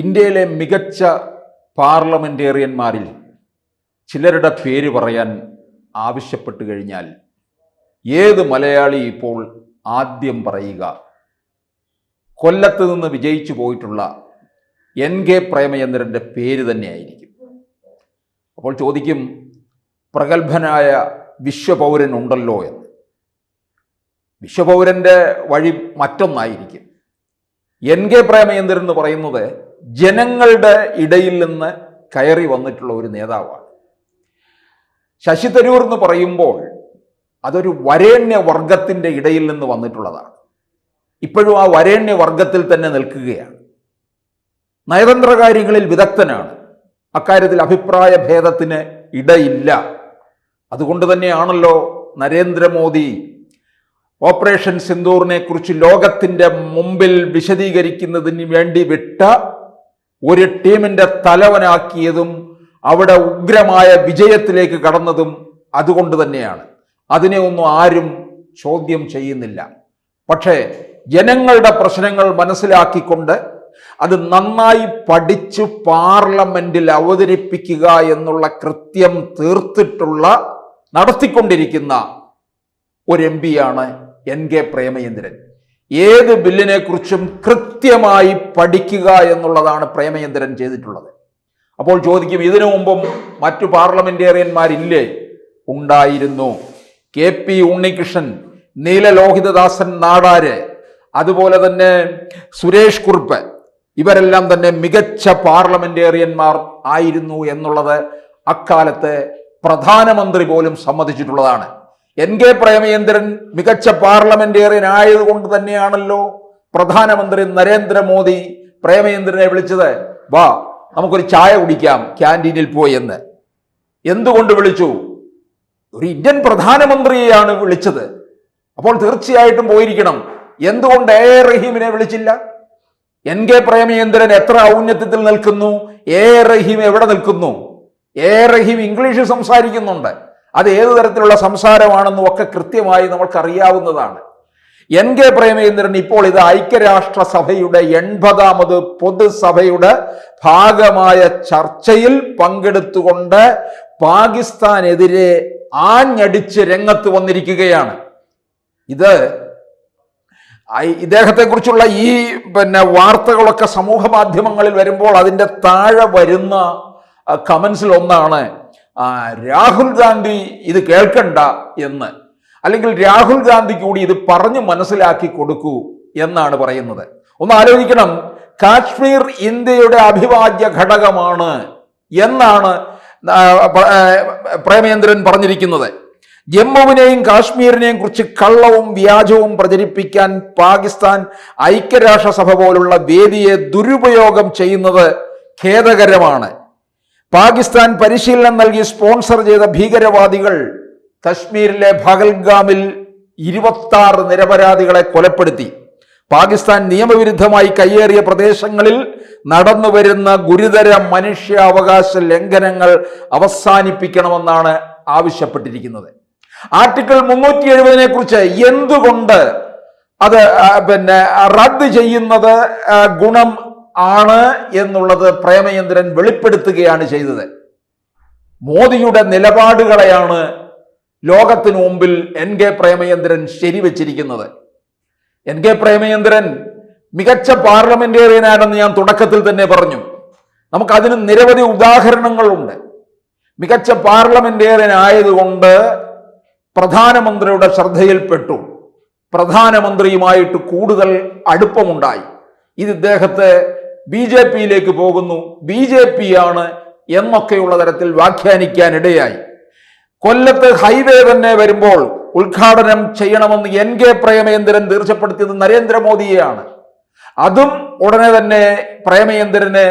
ഇന്ത്യയിലെ മികച്ച പാർലമെന്റേറിയന്മാരിൽ ചിലരുടെ പേര് പറയാൻ ആവശ്യപ്പെട്ടു കഴിഞ്ഞാൽ ഏത് മലയാളി ഇപ്പോൾ ആദ്യം പറയുക? കൊല്ലത്ത് നിന്ന് വിജയിച്ചു പോയിട്ടുള്ള എൻ കെ പ്രേമചന്ദ്രന്റെ പേര് തന്നെയായിരിക്കും. അപ്പോൾ ചോദിക്കും പ്രഗത്ഭനായ വിശ്വപൗരൻ ഉണ്ടല്ലോ എന്ന്. വിശ്വപൗരന്റെ വഴി മറ്റൊന്നായിരിക്കും. എൻ കെ പ്രേമചന്ദ്രൻ എന്ന് പറയുന്നത് ജനങ്ങളുടെ ഇടയിൽ നിന്ന് കയറി വന്നിട്ടുള്ള ഒരു നേതാവാണ്. ശശി തരൂർ എന്ന് പറയുമ്പോൾ അതൊരു വരേണ്യ വർഗത്തിന്റെ ഇടയിൽ നിന്ന് വന്നിട്ടുള്ളതാണ്. ഇപ്പോഴും ആ വരേണ്യ വർഗത്തിൽ തന്നെ നിൽക്കുകയാണ്. നയതന്ത്രകാര്യങ്ങളിൽ വിദഗ്ധനാണ്. അക്കാര്യത്തിൽ അഭിപ്രായ ഭേദത്തിന് ഇടയില്ല. അതുകൊണ്ട് തന്നെയാണല്ലോ നരേന്ദ്രമോദി ഓപ്പറേഷൻ സിന്ദൂറിനെ കുറിച്ച് ലോകത്തിന്റെ മുമ്പിൽ വിശദീകരിക്കുന്നതിന് വേണ്ടി വിട്ട ഒരു ടീമിന്റെ തലവനാക്കിയതും അവിടെ ഉഗ്രമായ വിജയത്തിലേക്ക് കടന്നതും അതുകൊണ്ട് തന്നെയാണ്. അതിനെ ഒന്നും ആരും ചോദ്യം ചെയ്യുന്നില്ല. പക്ഷേ ജനങ്ങളുടെ പ്രശ്നങ്ങൾ മനസ്സിലാക്കിക്കൊണ്ട് അത് നന്നായി പഠിച്ച് പാർലമെന്റിൽ അവതരിപ്പിക്കുക എന്നുള്ള കൃത്യം തീർത്തിട്ടുള്ള നടത്തിക്കൊണ്ടിരിക്കുന്ന ഒരു എം പിയാണ് എൻ കെ പ്രേമചന്ദ്രൻ. ഏത് ബില്ലിനെ കുറിച്ചും കൃത്യമായി പഠിക്കുക എന്നുള്ളതാണ് പ്രേമചന്ദ്രൻ ചെയ്തിട്ടുള്ളത്. അപ്പോൾ ചോദിക്കും ഇതിനു മുമ്പും മറ്റു പാർലമെന്റേറിയന്മാരില്ലേ? ഉണ്ടായിരുന്നു. കെ പി ഉണ്ണികൃഷ്ണൻ നീലലോഹിതദാസൻ നാടാര് അതുപോലെ തന്നെ സുരേഷ് കുറുപ്പ് ഇവരെല്ലാം തന്നെ മികച്ച പാർലമെന്റേറിയന്മാർ ആയിരുന്നു എന്നുള്ളത് അക്കാലത്ത് പ്രധാനമന്ത്രി പോലും സമ്മതിച്ചിട്ടുള്ളതാണ്. എൻ കെ പ്രേമചന്ദ്രൻ മികച്ച പാർലമെന്റേറിയൻ ആയതുകൊണ്ട് തന്നെയാണല്ലോ പ്രധാനമന്ത്രി നരേന്ദ്രമോദി പ്രേമചന്ദ്രനെ വിളിച്ചത്. വാ നമുക്കൊരു ചായ കുടിക്കാം ക്യാന്റീനിൽ പോയി എന്ന്. എന്തുകൊണ്ട് വിളിച്ചു? ഒരു ഇന്ത്യൻ പ്രധാനമന്ത്രിയെയാണ് വിളിച്ചത്. അപ്പോൾ തീർച്ചയായിട്ടും പോയിരിക്കണം. എന്തുകൊണ്ട് എ റഹീമിനെ വിളിച്ചില്ല? എൻ കെ പ്രേമചന്ദ്രൻ എത്ര ഔന്നത്യത്തിൽ നിൽക്കുന്നു? എ റഹീം എവിടെ നിൽക്കുന്നു? എ റഹീം ഇംഗ്ലീഷ് സംസാരിക്കുന്നുണ്ട്. അത് ഏത് തരത്തിലുള്ള സംസാരമാണെന്നും ഒക്കെ കൃത്യമായി നമുക്കറിയാവുന്നതാണ് എൻ കെ പ്രേമചന്ദ്രൻ ഇപ്പോൾ ഇത് ഐക്യരാഷ്ട്ര സഭയുടെ എൺപതാമത് പൊതുസഭയുടെ ഭാഗമായ ചർച്ചയിൽ പങ്കെടുത്തുകൊണ്ട് പാകിസ്ഥാനെതിരെ ആഞ്ഞടിച്ച് രംഗത്ത് വന്നിരിക്കുകയാണ്. ഇത് ഇദ്ദേഹത്തെക്കുറിച്ചുള്ള ഈ പിന്നെ വാർത്തകളൊക്കെ സമൂഹ മാധ്യമങ്ങളിൽ വരുമ്പോൾ അതിന്റെ താഴെ വരുന്ന കമൻസിൽ ഒന്നാണ്. രാഹുൽ ഗാന്ധി ഇത് കേൾക്കണ്ട എന്ന്. അല്ലെങ്കിൽ രാഹുൽ ഗാന്ധി കൂടി ഇത് പറഞ്ഞു മനസ്സിലാക്കി കൊടുക്കൂ എന്നാണ് പറയുന്നത്. ഒന്ന് ആലോചിക്കണം. കാശ്മീർ ഇന്ത്യയുടെ അഭിവാജ്യ ഘടകമാണ് എന്നാണ് പ്രേമേന്ദ്രൻ പറഞ്ഞിരിക്കുന്നത്. ജമ്മുവിനെയും കാശ്മീരിനെയും കുറിച്ച് കള്ളവും വ്യാജവും പ്രചരിപ്പിക്കാൻ പാകിസ്ഥാൻ ഐക്യരാഷ്ട്രസഭ പോലുള്ള വേദിയെ ദുരുപയോഗം ചെയ്യുന്നത് ഖേദകരമാണ്. പാകിസ്ഥാൻ പരിശീലനം നൽകി സ്പോൺസർ ചെയ്ത ഭീകരവാദികൾ കശ്മീരിലെ ഭഗൽഗാമിൽ ഇരുപത്തി ആറ് നിരപരാധികളെ കൊലപ്പെടുത്തി. പാകിസ്ഥാൻ നിയമവിരുദ്ധമായി കയ്യേറിയ പ്രദേശങ്ങളിൽ നടന്നുവരുന്ന ഗുരുതര മനുഷ്യാവകാശ ലംഘനങ്ങൾ അവസാനിപ്പിക്കണമെന്നാണ് ആവശ്യപ്പെട്ടിരിക്കുന്നത്. ആർട്ടിക്കിൾ മുന്നൂറ്റി എഴുപതിനെ കുറിച്ച് എന്തുകൊണ്ട് അത് പിന്നെ റദ്ദ് ചെയ്യുന്നത് ഗുണം ആണ് എന്നുള്ളത് പ്രേമചന്ദ്രൻ വെളിപ്പെടുത്തുകയാണ് ചെയ്തത്. മോദിയുടെ നിലപാടുകളെയാണ് ലോകത്തിനു മുമ്പിൽ എൻ കെ പ്രേമചന്ദ്രൻ ശരിവച്ചിരിക്കുന്നത്. എൻ കെ പ്രേമചന്ദ്രൻ മികച്ച പാർലമെന്റേറിയനാണെന്ന് ഞാൻ തുടക്കത്തിൽ തന്നെ പറഞ്ഞു. നമുക്കതിന് നിരവധി ഉദാഹരണങ്ങളുണ്ട്. മികച്ച പാർലമെന്റേറിയൻ ആയതുകൊണ്ട് പ്രധാനമന്ത്രിയുടെ ശ്രദ്ധയിൽപ്പെട്ടു. പ്രധാനമന്ത്രിയുമായിട്ട് കൂടുതൽ അടുപ്പമുണ്ടായി. ഇത് ഇദ്ദേഹത്തെ ബി ജെ പിയിലേക്ക് പോകുന്നു. ബി ജെ പി ആണ് എന്നൊക്കെയുള്ള തരത്തിൽ വ്യാഖ്യാനിക്കാനിടയായി. കൊല്ലത്ത് ഹൈവേ തന്നെ വരുമ്പോൾ ഉദ്ഘാടനം ചെയ്യണമെന്ന് എൻ കെ പ്രേമേന്ദ്രൻ തീർച്ചപ്പെടുത്തിയത് നരേന്ദ്രമോദിയെയാണ്. അതും ഉടനെ തന്നെ പ്രേമേന്ദ്രനെ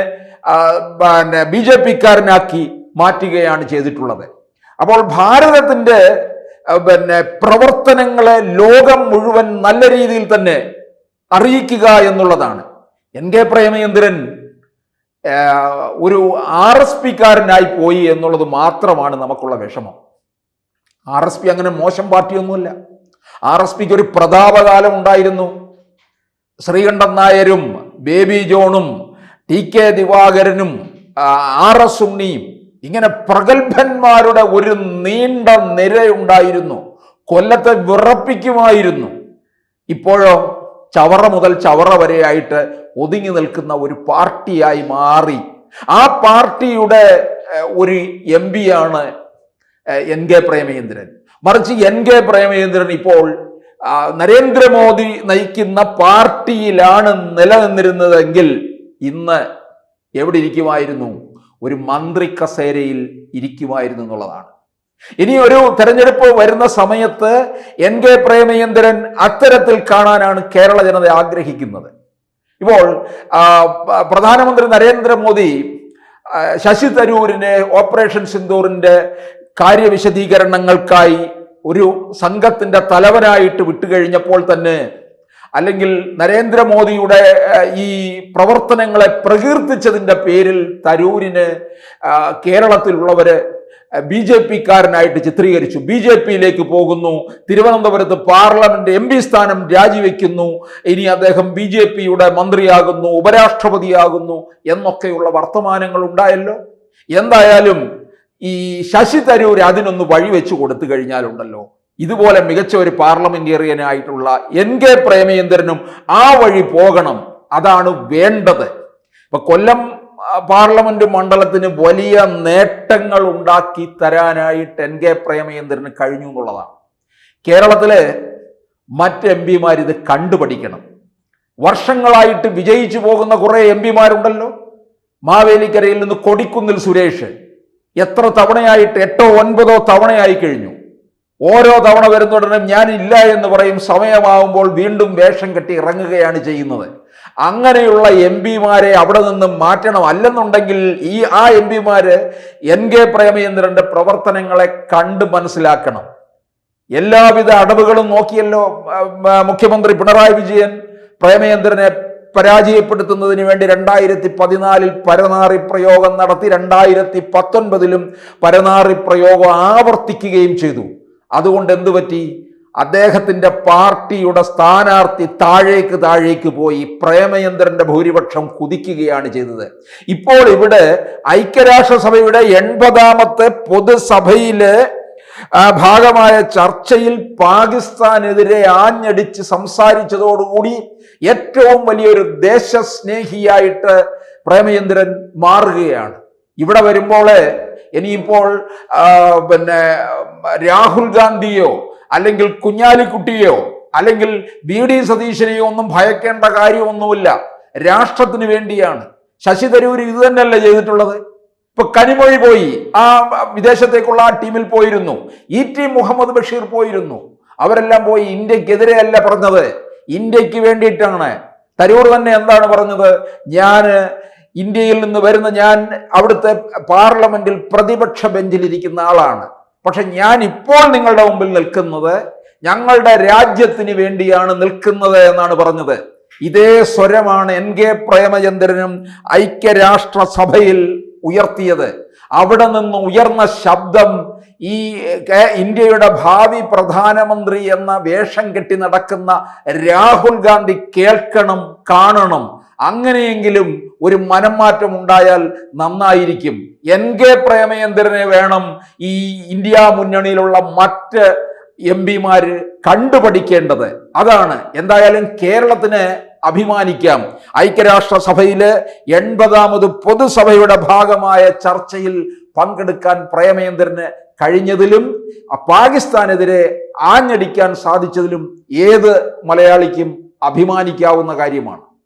പിന്നെ ബി ജെ പിക്കാരനാക്കി മാറ്റുകയാണ് ചെയ്തിട്ടുള്ളത്. അപ്പോൾ ഭാരതത്തിന്റെ പിന്നെ പ്രവർത്തനങ്ങളെ ലോകം മുഴുവൻ നല്ല രീതിയിൽ തന്നെ അറിയിക്കുക എന്നുള്ളതാണ്. എൻ കെ പ്രേമചന്ദ്രൻ ഒരു ആർ എസ് പിക്കാരനായി പോയി എന്നുള്ളത് മാത്രമാണ് നമുക്കുള്ള വിഷമം. ആർ എസ് പി അങ്ങനെ മോശം പാർട്ടിയൊന്നുമല്ല. ആർ എസ് പിക്ക് ഒരു പ്രതാപകാലം ഉണ്ടായിരുന്നു. ശ്രീകണ്ഠൻ നായരും ബേബി ജോണും ടി കെ ദിവാകരനും ആർ എസ് ഉണ്ണിയും ഇങ്ങനെ പ്രഗത്ഭന്മാരുടെ ഒരു നീണ്ട നിരയുണ്ടായിരുന്നു. കൊല്ലത്തെ വിറപ്പിക്കുമായിരുന്നു. ഇപ്പോഴോ ചവറ മുതൽ ചവറ വരെയായിട്ട് ഒതുങ്ങി നിൽക്കുന്ന ഒരു പാർട്ടിയായി മാറി. ആ പാർട്ടിയുടെ ഒരു എം ഏഹ്, എൻ കെ പ്രേമചന്ദ്രൻ. മറിച്ച് എൻ കെ പ്രേമചന്ദ്രൻ ഇപ്പോൾ നരേന്ദ്രമോദി നയിക്കുന്ന പാർട്ടിയിലാണ് നിലനിന്നിരുന്നതെങ്കിൽ ഇന്ന് എവിടെ ഇരിക്കുമായിരുന്നു? ഒരു മന്ത്രി കസേരയിൽ ഇരിക്കുമായിരുന്നു എന്നുള്ളതാണ്. ഇനി ഒരു തെരഞ്ഞെടുപ്പ് വരുന്ന സമയത്ത് എൻ കെ പ്രേമചന്ദ്രൻ അത്തരത്തിൽ കാണാനാണ് കേരള ജനത ആഗ്രഹിക്കുന്നത്. ഇപ്പോൾ പ്രധാനമന്ത്രി നരേന്ദ്രമോദി ശശി തരൂരിനെ ഓപ്പറേഷൻ സിന്ദൂറിന്റെ കാര്യവിശദീകരണങ്ങൾക്കായി ഒരു സംഘത്തിന്റെ തലവനായിട്ട് വിട്ടുകഴിഞ്ഞപ്പോൾ തന്നെ അല്ലെങ്കിൽ നരേന്ദ്രമോദിയുടെ ഈ പ്രവർത്തനങ്ങളെ പ്രകീർത്തിച്ചതിന്റെ പേരിൽ തരൂരിന് കേരളത്തിലുള്ളവര് ബി ജെ പിക്കാരനായിട്ട് ചിത്രീകരിച്ചു. ബി ജെ പിയിലേക്ക് പോകുന്നു. തിരുവനന്തപുരത്ത് പാർലമെന്റ് എം പി സ്ഥാനം രാജിവെക്കുന്നു. ഇനി അദ്ദേഹം ബി ജെ പിയുടെ മന്ത്രിയാകുന്നു ഉപരാഷ്ട്രപതിയാകുന്നു എന്നൊക്കെയുള്ള വർത്തമാനങ്ങൾ ഉണ്ടായല്ലോ. എന്തായാലും ഈ ശശി തരൂർ അതിനൊന്ന് വഴിവെച്ചു കൊടുത്തു കഴിഞ്ഞാലുണ്ടല്ലോ. ഇതുപോലെ മികച്ച ഒരു പാർലമെന്റേറിയനായിട്ടുള്ള എൻ കെ പ്രേമചന്ദ്രനും ആ വഴി പോകണം. അതാണ് വേണ്ടത്. ഇപ്പൊ കൊല്ലം പാർലമെന്റ് മണ്ഡലത്തിന് വലിയ നേട്ടങ്ങൾ ഉണ്ടാക്കി തരാനായിട്ട് എൻ കെ പ്രേമചന്ദ്രന് കഴിഞ്ഞു എന്നുള്ളതാണ്. കേരളത്തിലെ മറ്റ് എം പിമാർ ഇത് കണ്ടുപഠിക്കണം. വർഷങ്ങളായിട്ട് വിജയിച്ചു പോകുന്ന കുറേ എം പിമാരുണ്ടല്ലോ. മാവേലിക്കരയിൽ നിന്ന് കൊടിക്കുന്നിൽ സുരേഷ് എത്ര തവണയായിട്ട് എട്ടോ ഒൻപതോ തവണയായി കഴിഞ്ഞു. ഓരോ തവണ വരുന്നുടനും ഞാനില്ല എന്ന് പറയും സമയമാവുമ്പോൾ വീണ്ടും വേഷം കെട്ടി ഇറങ്ങുകയാണ് ചെയ്യുന്നത്. അങ്ങനെയുള്ള എം പിമാരെ അവിടെ നിന്ന് മാറ്റണം അല്ലെന്നുണ്ടെങ്കിൽ ഈ ആ എം പിമാര് എൻ കെ പ്രേമചന്ദ്രന്റെ പ്രവർത്തനങ്ങളെ കണ്ട് മനസ്സിലാക്കണം. എല്ലാവിധ അടവുകളും നോക്കിയല്ലോ മുഖ്യമന്ത്രി പിണറായി വിജയൻ പ്രേമചന്ദ്രനെ പരാജയപ്പെടുത്തുന്നതിന് വേണ്ടി രണ്ടായിരത്തി പതിനാലിൽ പരനാറി പ്രയോഗം നടത്തി രണ്ടായിരത്തി പത്തൊൻപതിലും പരനാറി പ്രയോഗം ആവർത്തിക്കുകയും ചെയ്തു. അതുകൊണ്ട് എന്തു പറ്റി അദ്ദേഹത്തിന്റെ പാർട്ടിയുടെ സ്ഥാനാർത്ഥി താഴേക്ക് താഴേക്ക് പോയി പ്രേമചന്ദ്രന്റെ ഭൂരിപക്ഷം കുതിക്കുകയാണ് ചെയ്തത്. ഇപ്പോൾ ഇവിടെ ഐക്യരാഷ്ട്രസഭയുടെ എൺപതാമത്തെ പൊതുസഭയിൽ ഭാഗമായ ചർച്ചയിൽ പാകിസ്ഥാനെതിരെ ആഞ്ഞടിച്ച് സംസാരിച്ചതോടുകൂടി ഏറ്റവും വലിയൊരു ദേശസ്നേഹിയായിട്ട് പ്രേമചന്ദ്രൻ മാറുകയാണ്. ഇവിടെ വരുമ്പോൾ ഇനിയിപ്പോൾ പിന്നെ രാഹുൽ ഗാന്ധിയോ അല്ലെങ്കിൽ കുഞ്ഞാലിക്കുട്ടിയെയോ അല്ലെങ്കിൽ വി ഡി സതീശനെയോ ഒന്നും ഭയക്കേണ്ട കാര്യമൊന്നുമില്ല. രാഷ്ട്രത്തിന് വേണ്ടിയാണ്. ശശി തരൂർ ഇത് തന്നെയല്ലേ ചെയ്തിട്ടുള്ളത്? ഇപ്പൊ കനിമൊഴി പോയി. ആ വിദേശത്തേക്കുള്ള ആ ടീമിൽ പോയിരുന്നു. ഈ ടീം മുഹമ്മദ് ബഷീർ പോയിരുന്നു. അവരെല്ലാം പോയി ഇന്ത്യക്കെതിരെയല്ല പറഞ്ഞത്. ഇന്ത്യയ്ക്ക് വേണ്ടിയിട്ടാണ്. തരൂർ തന്നെ എന്താണ് പറഞ്ഞത്? ഞാൻ ഇന്ത്യയിൽ നിന്ന് വരുന്ന ഞാൻ അവിടുത്തെ പാർലമെന്റിൽ പ്രതിപക്ഷ ബെഞ്ചിലിരിക്കുന്ന ആളാണ്. പക്ഷെ ഞാൻ ഇപ്പോൾ നിങ്ങളുടെ മുമ്പിൽ നിൽക്കുന്നത് ഞങ്ങളുടെ രാജ്യത്തിന് വേണ്ടിയാണ് നിൽക്കുന്നത് എന്നാണ് പറഞ്ഞത്. ഇതേ സ്വരമാണ് എൻ കെ പ്രേമചന്ദ്രനും ഐക്യരാഷ്ട്രസഭയിൽ ഉയർത്തിയത്. അവിടെ നിന്ന് ഉയർന്ന ശബ്ദം ഈ ഇന്ത്യയുടെ ഭാവി പ്രധാനമന്ത്രി എന്ന വേഷം കെട്ടി നടക്കുന്ന രാഹുൽ ഗാന്ധി കേൾക്കണം കാണണം. അങ്ങനെയെങ്കിലും ഒരു മനംമാറ്റം ഉണ്ടായാൽ നന്നായിരിക്കും. എൻ കെ പ്രേമചന്ദ്രനെ വേണം ഈ ഇന്ത്യ മുന്നണിയിലുള്ള മറ്റ് എം പിമാര് കണ്ടുപഠിക്കേണ്ടത്. അതാണ്. എന്തായാലും കേരളത്തിന് അഭിമാനിക്കാം. ഐക്യരാഷ്ട്ര ഐക്യരാഷ്ട്രസഭയിൽ എൺപതാമത് പൊതുസഭയുടെ ഭാഗമായ ചർച്ചയിൽ പങ്കെടുക്കാൻ പ്രേമേന്ദ്രന് കഴിഞ്ഞതിലും പാകിസ്ഥാനെതിരെ ആഞ്ഞടിക്കാൻ സാധിച്ചതിലും ഏത് മലയാളിക്കും അഭിമാനിക്കാവുന്ന കാര്യമാണ്.